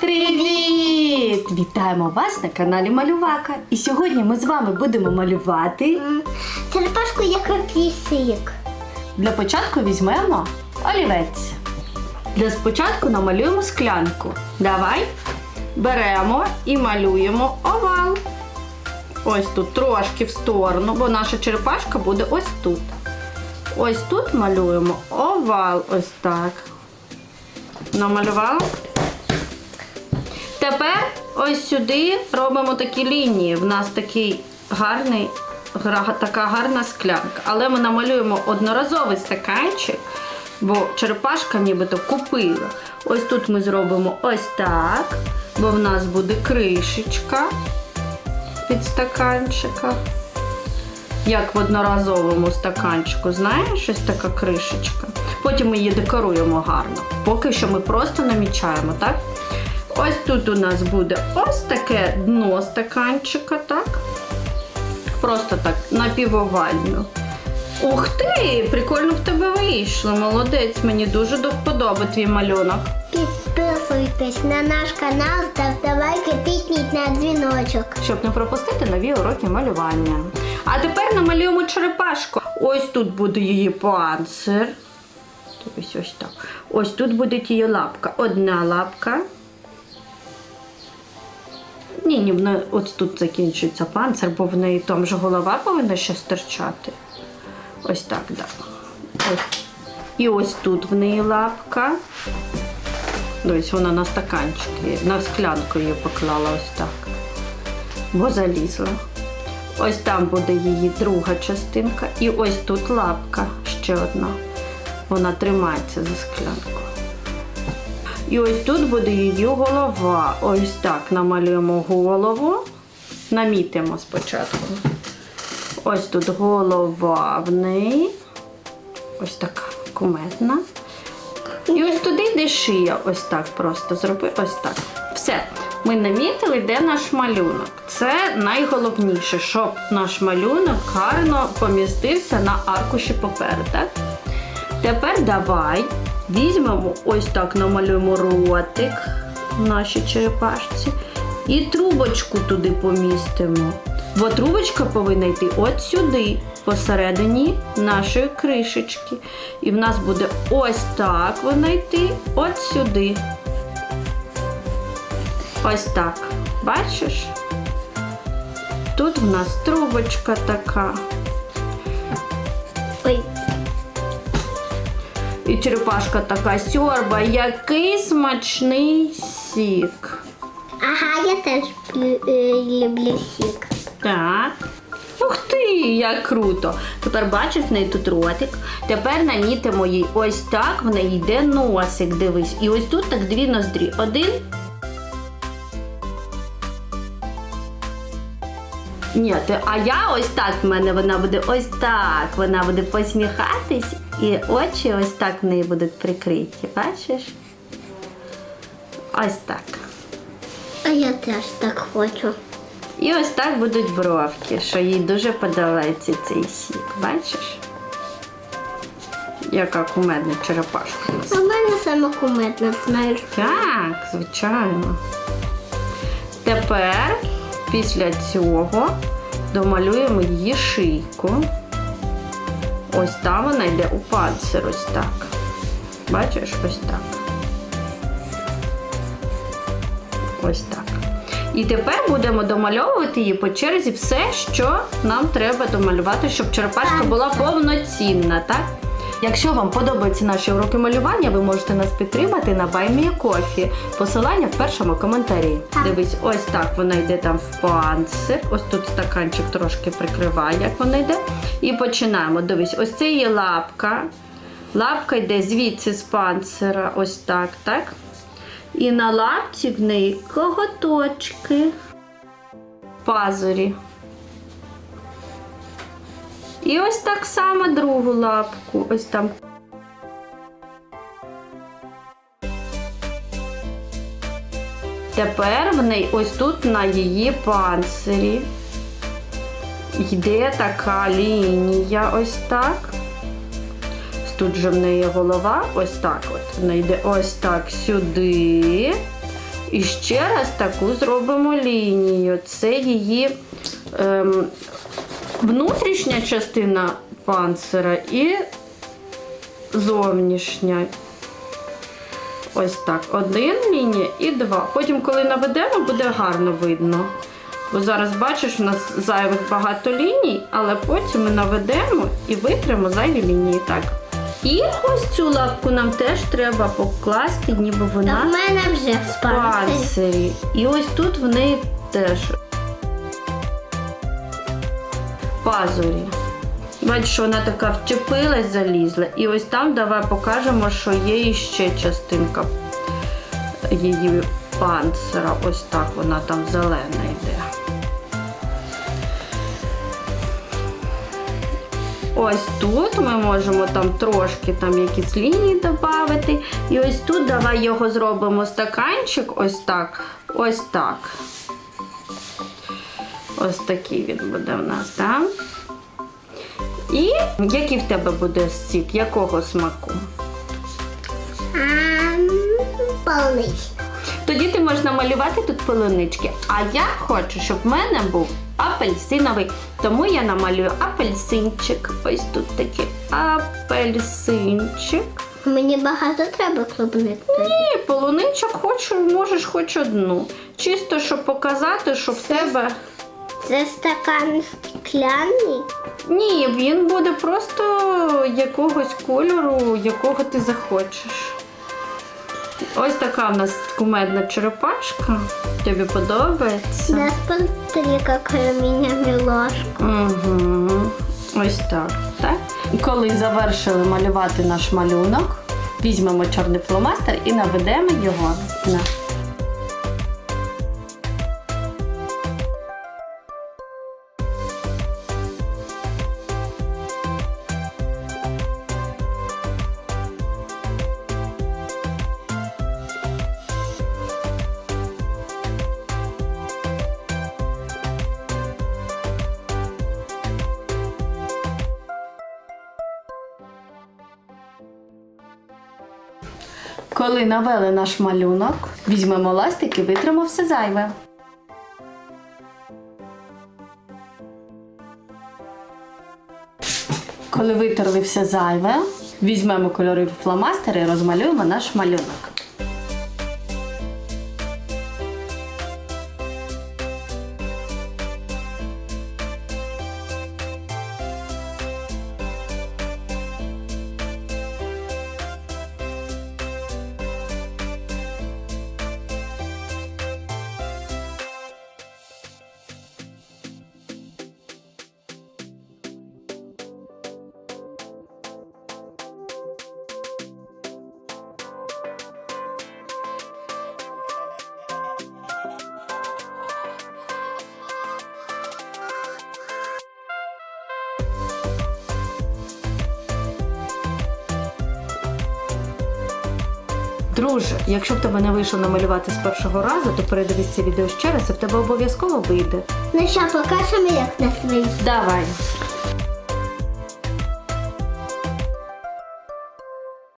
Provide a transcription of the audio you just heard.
Привіт! Вітаємо вас на каналі Малювака. І сьогодні ми з вами будемо малювати. Черепашку як кисик. Для початку візьмемо олівець. Для спочатку намалюємо склянку. Давай беремо і малюємо овал. Ось тут трошки в сторону, бо наша черепашка буде ось тут. Ось тут малюємо овал, ось так. Намалювала? Тепер ось сюди робимо такі лінії. В нас такий гарний, така гарна склянка. Але ми намалюємо одноразовий стаканчик, бо черепашка нібито купила. Ось тут ми зробимо ось так, бо в нас буде кришечка під стаканчика. Як в одноразовому стаканчику, знаєш, ось така кришечка. Потім ми її декоруємо гарно. Поки що ми просто намічаємо, так? Ось тут у нас буде ось таке дно стаканчика, так? Просто так, напівовально. Ух ти! Прикольно в тебе вийшло. Молодець, мені дуже до вподоби твій малюнок. Підписуйтесь на наш канал, ставте лайки, тисніть на дзвіночок. щоб не пропустити нові уроки малювання. А тепер намалюємо черепашку. Ось тут буде її панцир. Ось ось так. Ось тут буде її лапка. Одна лапка. Ні, ні, вона ось тут закінчується панцир, бо в неї там же голова повинна ще стирчати. Ось так, так. Ось. І ось тут в неї лапка. Ось вона на стаканчики, на склянку її поклала ось так бо залізла. Ось там буде її друга частинка. І ось тут лапка ще одна. Вона тримається за склянку. І ось тут буде її голова. Ось так намалюємо голову. Намітимо спочатку. Ось тут голова в неї. Ось така куметна. І ось туди йде шия. Ось так просто зроби. Ось так. Все. Ми намітили, де наш малюнок. Це найголовніше, щоб наш малюнок гарно помістився на аркуші паперу. Тепер давай візьмемо ось так намалюємо ротик в нашій черепашці і трубочку туди помістимо. Бо трубочка повинна йти от сюди, посередині нашої кришечки. І в нас буде ось так вона йти, от сюди. Ось так. Бачиш? Тут в нас трубочка така. Ой, І черепашка така сьорба, який смачний сік. ага, я теж е, люблю сік. Так. Ух ти, як круто! Тепер бачиш в неї тут ротик. Тепер намітимо їй ось так, в неї йде носик, дивись. І ось тут так дві ноздрі. Один. Ні, ти, а я ось так в мене вона буде ось так. Вона буде посміхатись, і очі ось так в неї будуть прикриті. Бачиш? Ось так. А я теж так хочу. І ось так будуть бровки, що їй дуже подобається цей сік. Бачиш? Яка кумедна черепашка у нас. А в мене саме кумедна, знаєш. Так, звичайно. Тепер після цього домалюємо її шийку. Ось там вона йде у панцир, ось так. Бачиш, ось так. Ось так. І тепер будемо домальовувати її по черзі все, що нам треба домалювати, щоб черепашка була повноцінна, так? Якщо вам подобаються наші уроки малювання, ви можете нас підтримати на Coffee. Посилання в першому коментарі. Дивись, ось так вона йде там в панцир. Ось тут стаканчик трошки прикриває, як вона йде. І починаємо. Дивись, ось це є лапка. Лапка йде звідси з панцира, ось так, так? І на лапці в неї коготочки, пазурі. І ось так само другу лапку. Ось там. Тепер в неї ось тут на її панцирі йде така лінія, ось так. Тут же в неї голова, ось так от. Вона йде ось так сюди. І ще раз таку зробимо лінію. Це її ем, внутрішня частина панцира і зовнішня. Ось так. Один лінія і два. Потім, коли наведемо, буде гарно видно. Бо зараз бачиш, у нас зайвих багато ліній, але потім ми наведемо і витримо зайві лінії. Так. І ось цю лапку нам теж треба покласти, ніби Та вона в мене вже в панцирі. І ось тут в неї теж пазурі. Бачиш, що вона така вчепилась, залізла. І ось там давай покажемо, що є іще частинка її панцира. Ось так вона там зелена йде. Ось тут ми можемо там трошки там якісь лінії додати. І ось тут давай його зробимо стаканчик, ось так, ось так. Ось такий він буде в нас, так? І який в тебе буде сік? Якого смаку? Ам, Тоді ти можеш намалювати тут полунички. А я хочу, щоб в мене був апельсиновий. Тому я намалюю апельсинчик. Ось тут такий апельсинчик. Мені багато треба клубнити. Ні, полуничок хочу, можеш хоч одну. Чисто, щоб показати, що в тебе. Це стакан скляний. Ні, він буде просто якогось кольору, якого ти захочеш. Ось така в нас кумедна черепашка. Тобі подобається? Да, смотри, какая у меня милашка. Угу. Ось так. так. І коли завершили малювати наш малюнок, візьмемо чорний фломастер і наведемо його на. Коли навели наш малюнок, візьмемо ластик і витримо все зайве. Коли витерли все зайве, візьмемо кольорові фломастери і розмалюємо наш малюнок. Друже, якщо б тебе не вийшло намалювати з першого разу, то передивись це відео ще раз, і в тебе обов'язково вийде. Ну що, покажемо, як нас вийшло. Давай.